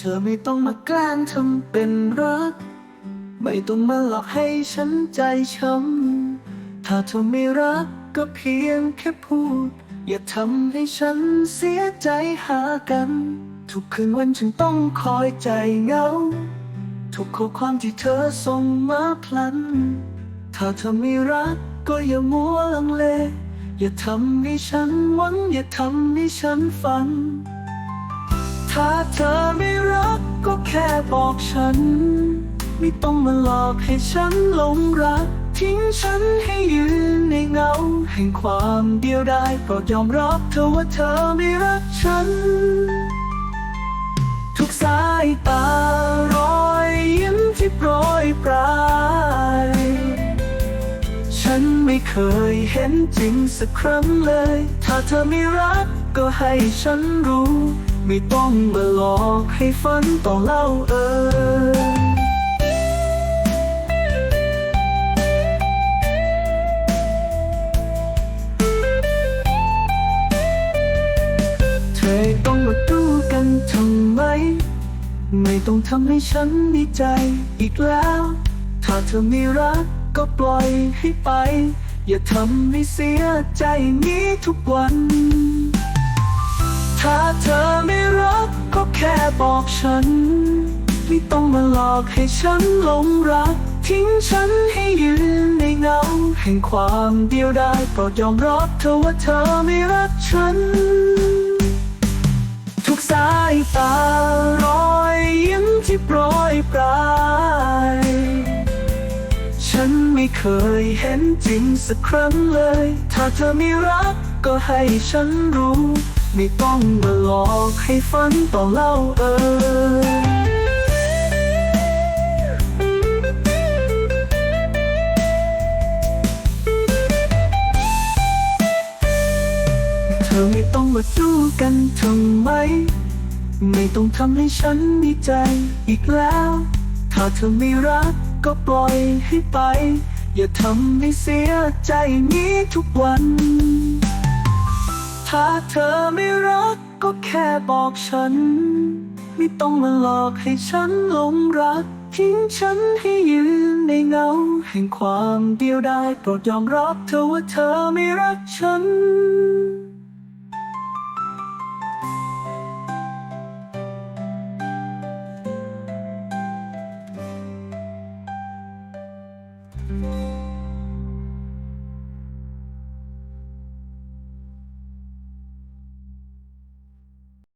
ธอไม่ต้องมาแกล้งทำเป็นรัก ไม่ต้องมาหลอกให้ฉันใจช้ำ ถ้าเธอไม่รักก็เพียงแค่พูด อย่าทำให้ฉันเสียใจหากัน ทุกคืนวันฉันต้องคอยใจเหงา ทุกข้อความที่เธอส่งมาพลัน ถ้าเธอไม่รักก็อย่ามัวลังเล อย่าทำให้ฉันหวังอย่าทำให้ฉันฝัน ถ้าเธอไม่ แค่บอกฉัน ไม่ต้องมาหลอกให้ฉันหลงรัก ทิ้งฉันให้ยืนในเงา แห่งความเดียวดายโปรดยอมรับเธอว่าเธอไม่รักฉัน ทุกสายตารอยยิ้มที่โปรยปลาย ฉันไม่เคยเห็นจริงสักครั้งเลย ถ้าเธอไม่รักก็ให้ฉันรู้ ไม่ต้องมาหลอกให้ฝันต่อเล่าเออเธอต้องมาดูกันทำไม ไม่ต้องทำให้ฉันดีใจอีกแล้ว ถ้าเธอไม่รักก็ปล่อยให้ไป อย่าทำให้เสียใจนี้ทุกวัน ถ้าเธอไม่รักก็แค่บอกฉัน ไม่ต้องมาหลอกให้ฉันหลงรัก ทิ้งฉันให้ยืนในเงาแห่งความเดียวดายโปรดยอมรับเธอว่าเธอไม่รักฉัน ทุกสายตารอยยิ้มที่โปรยปลาย ฉันไม่เคยเห็นจริงสักครั้งเลย ถ้าเธอไม่รักก็ให้ฉันรู้ ไม่ต้องมาหลอกให้ฝันต่อเล่าเออเธอไม่ต้องมาดูกันทำไม ไม่ต้องทำให้ฉันดีใจอีกแล้ว ถ้าเธอไม่รักก็ปล่อยให้ไป อย่าทำให้เสียใจนี้ทุกวัน ถ้าเธอไม่รักก็แค่บอกฉัน ไม่ต้องมาหลอกให้ฉันหลงรัก ทิ้งฉันให้ยืนในเงา แห่งความเดียวดายโปรดยอมรับเธอว่าเธอไม่รักฉัน「